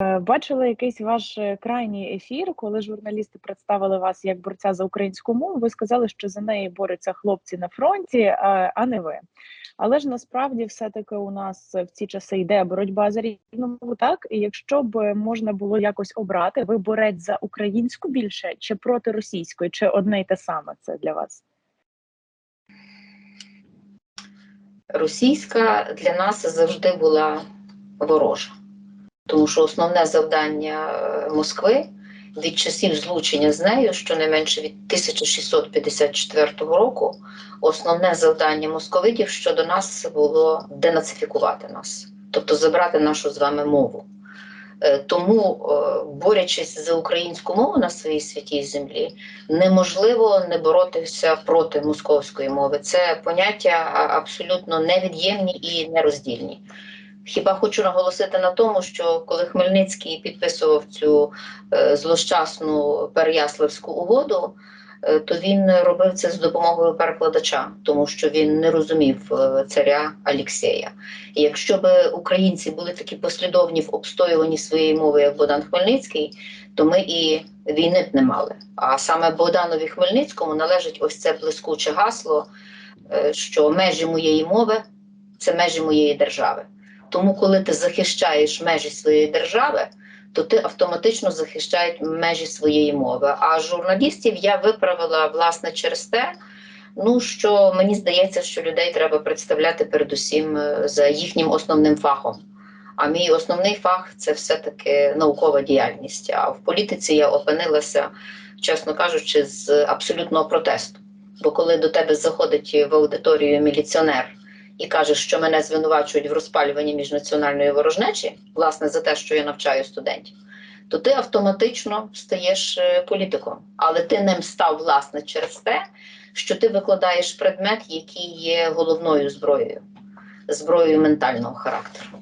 Бачила якийсь ваш е, крайній ефір, коли журналісти представили вас як борця за українську мову. Ви сказали, що за неї борються хлопці на фронті, а а не ви. Але ж насправді все-таки у нас в ці часи йде боротьба за рідну мову, так? І якщо б можна було якось обрати, ви борець за українську більше чи проти російської, чи одне й те саме це для вас? Російська для нас завжди була ворожа, тому що основне завдання е, Москви від часів злучення з нею, щонайменше від 1654 року, основне завдання московитів щодо нас було денацифікувати нас, тобто забрати нашу з вами мову. Е, Тому, е, борючись за українську мову на своїй святій землі, неможливо не боротися проти московської мови. Це поняття абсолютно невід'ємні і нероздільні. Хіба хочу наголосити на тому, що коли Хмельницький підписував цю е, злощасну Переяславську угоду, е, то він робив це з допомогою перекладача, тому що він не розумів е, царя Алексея. І якщо б українці були такі послідовні в обстоюванні своєї мови, як Богдан Хмельницький, то ми і війни б не мали. А саме Богданові Хмельницькому належить ось це блискуче гасло, що межі моєї мови це межі моєї держави. Тому, коли ти захищаєш межі своєї держави, то ти автоматично захищаєш межі своєї мови. А журналістів я виправила власне через те, ну що мені здається, що людей треба представляти передусім е, за їхнім основним фахом. А мій основний фах це все-таки наукова діяльність. А в політиці я опинилася, чесно кажучи, з абсолютного протесту. Бо коли до тебе заходить в аудиторію міліціонер і каже, що мене звинувачують в розпалюванні міжнаціональної ворожнечі, власне, за те, що я навчаю студентів, то ти автоматично стаєш е, політиком. Але ти ним став власне через те, що ти викладаєш предмет, який є головною зброєю, зброєю ментального характеру.